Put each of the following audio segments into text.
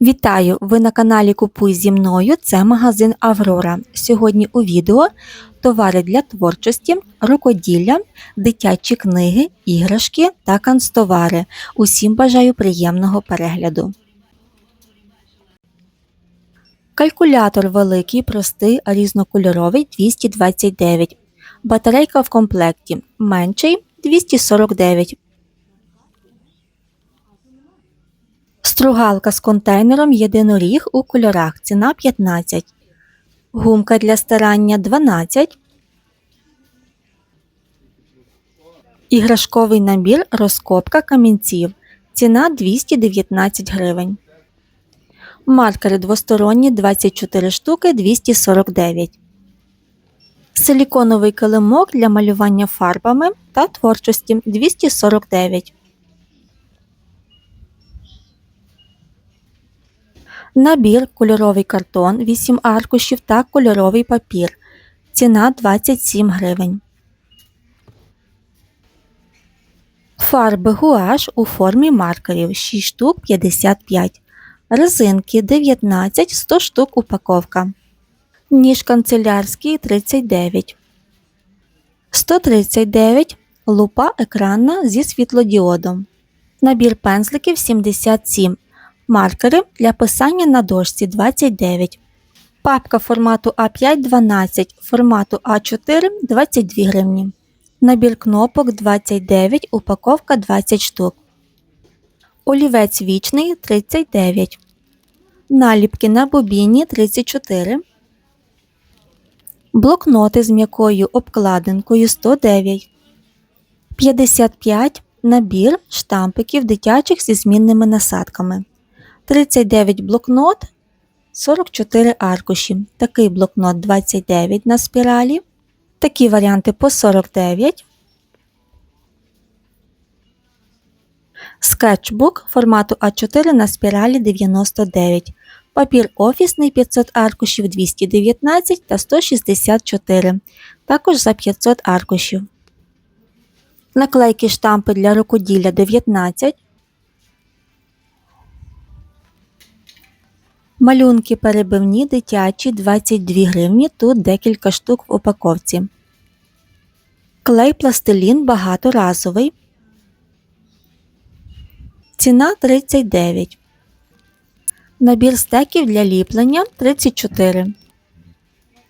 Вітаю! Ви на каналі Купуй зі мною. Це магазин Аврора. Сьогодні у відео товари для творчості, рукоділля, дитячі книги, іграшки та канцтовари. Усім бажаю приємного перегляду. Калькулятор великий, простий, різнокольоровий 229. Батарейка в комплекті. Менший 249. Стругалка з контейнером єдиноріг у кольорах. Ціна 15. Гумка для старання 12. Іграшковий набір розкопка камінців. Ціна 219 гривень. Маркери двосторонні 24 штуки 249. Силіконовий килимок для малювання фарбами та творчості 249. Набір кольоровий картон 8 аркушів та кольоровий папір. Ціна 27 гривень. Фарби гуаш у формі маркерів 6 штук 55. Резинки 19 100 штук упаковка. Ніж канцелярський 39. 139. Лупа екранна зі світлодіодом. Набір пензликів 77. Маркери для писання на дошці 29. Папка формату А5 12, формату А4 22 гривні. Набір кнопок 29, упаковка 20 штук. Олівець вічний 39. Наліпки на бобіні 34. Блокноти з м'якою обкладинкою 109. 55. Набір штампиків дитячих зі змінними насадками. 39 блокнот, 44 аркуші. Такий блокнот 29 на спіралі. Такі варіанти по 49. Скетчбук формату А4 на спіралі 99. Папір офісний 500 аркушів 219 та 164. Також за 500 аркушів. Наклейки штампи для рукоділля 19. Малюнки перебивні дитячі 22 гривні, тут декілька штук в упаковці. Клей пластилін багаторазовий. Ціна 39. Набір стеків для ліплення 34.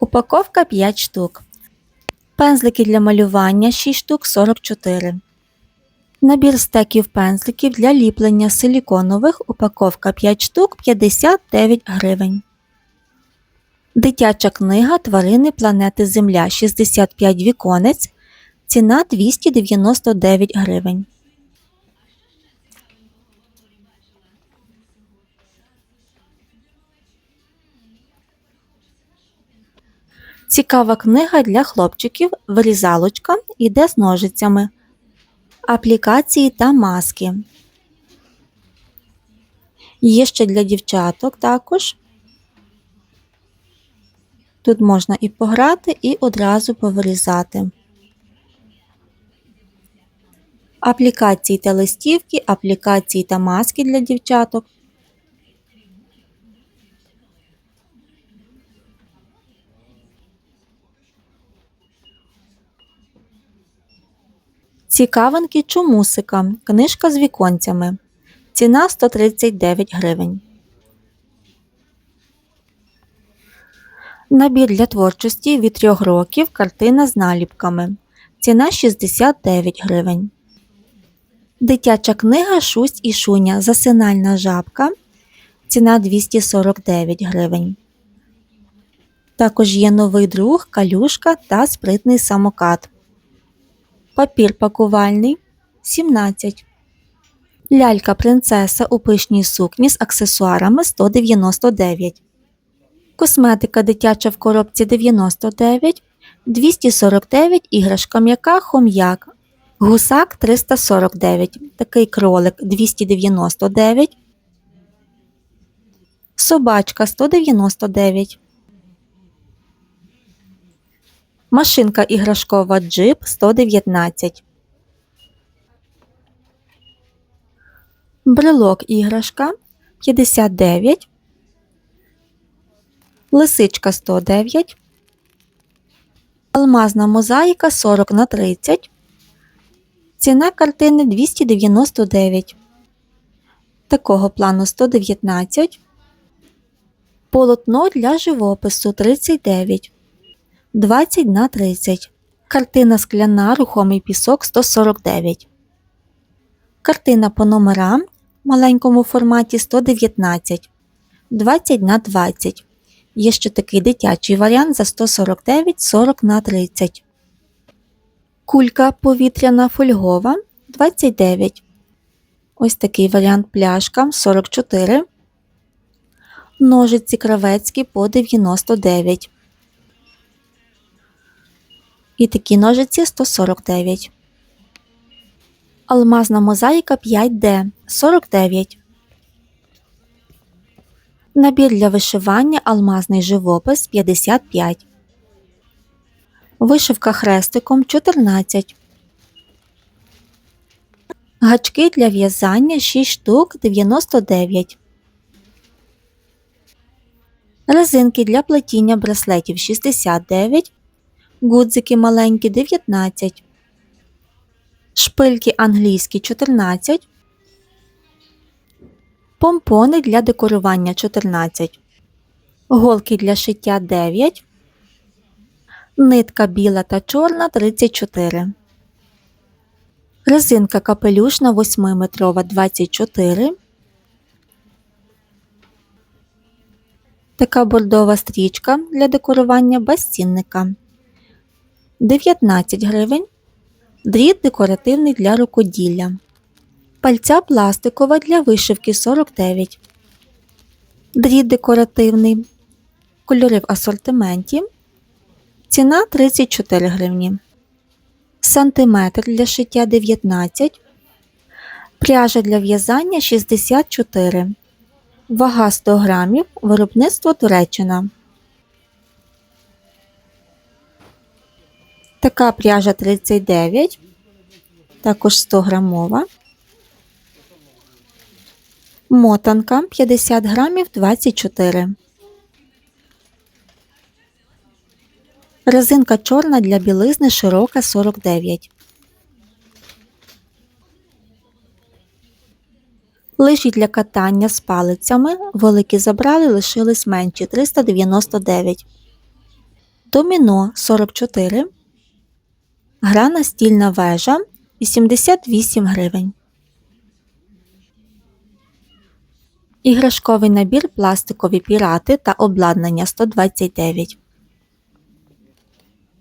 Упаковка 5 штук. Пензлики для малювання 6 штук 44. Набір стеків пензликів для ліплення силіконових, упаковка 5 штук 59 гривень. Дитяча книга Тварини планети Земля 65 віконець. Ціна 299 гривень. Цікава книга для хлопчиків. Вирізалочка іде з ножицями аплікації та маски. Є ще для дівчаток також. Тут можна і пограти, і одразу повирізати. Аплікації та листівки, аплікації та маски для дівчаток. Цікавинки чумусика. Книжка з віконцями. Ціна 139 гривень. Набір для творчості від 3 років. Картина з наліпками. Ціна 69 гривень. Дитяча книга Шусть і Шуня. Засинальна жабка. Ціна 249 гривень. Також є новий друг, калюшка та спритний самокат. Папір пакувальний 17. Лялька принцеса у пишній сукні з аксесуарами 199. Косметика дитяча в коробці 99. 249 іграшка м'яка хом'як. Гусак 349. Такий кролик 299. Собачка 199. Машинка іграшкова джип 119. Брелок іграшка 59, лисичка 109, алмазна мозаїка 40 на 30, ціна картини 299, такого плану 119, полотно для живопису 39, 20 на 30, картина скляна рухомий пісок 149. Картина по номерам в маленькому форматі 119, 20 на 20. Є ще такий дитячий варіант за 149 40 на 30. Кулька повітряна фольгова 29. Ось такий варіант пляшка 44. Ножиці кравецькі по 99. І такі ножиці 149. Алмазна мозаїка 5D 49. Набір для вишивання Алмазний живопис 55. Вишивка хрестиком 14. Гачки для в'язання 6 штук 99. Резинки для плетіння браслетів 69. Гудзики маленькі 19 шпильки англійські 14, помпони для декорування 14, голки для шиття 9, нитка біла та чорна 34, резинка капелюшна 8-метрова 24, така бордова стрічка для декорування безцінника 19 гривень. Дріт декоративний для рукоділля. Пальця пластикова для вишивки 49. Дріт декоративний. Кольори в асортименті. Ціна 34 гривні. Сантиметр для шиття 19. Пряжа для в'язання 64. Вага 100 грамів. Виробництво Туреччина. Така пряжа 39, також 100 грамова. Мотанка 50 грамів 24. Резинка чорна для білизни широка 49. Лижі для катання з палицями. Великі забрали, лишились менші 399. Доміно 44. Гра настільна вежа 88 гривень. Іграшковий набір пластикові пірати та обладнання 129.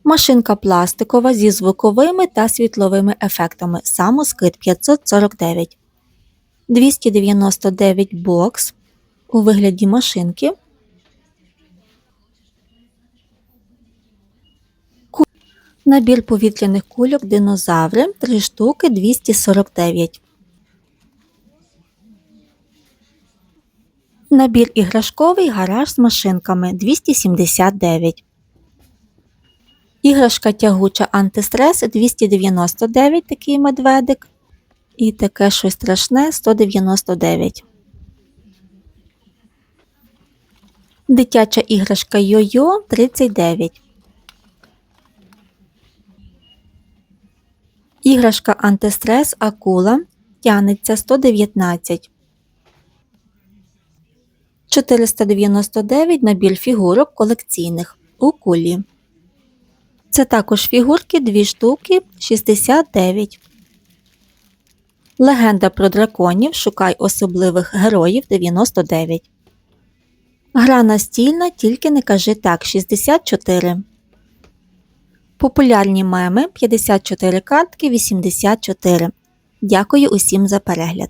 Машинка пластикова зі звуковими та світловими ефектами. Самоскид 549. 299 бокс у вигляді машинки. Набір повітряних кульок динозаври 3 штуки 249. Набір іграшковий гараж з машинками 279. Іграшка тягуча антистрес 299 такий медведик. І таке щось страшне 199. Дитяча іграшка Йо-Йо 39. Іграшка антистрес акула тянеться 119. 499 набір фігурок колекційних у кулі. Це також фігурки 2 штуки 69. Легенда про драконів. Шукай особливих героїв 99. Гра настільна, тільки не кажи так 64. Популярні меми 54 картки 84. Дякую усім за перегляд.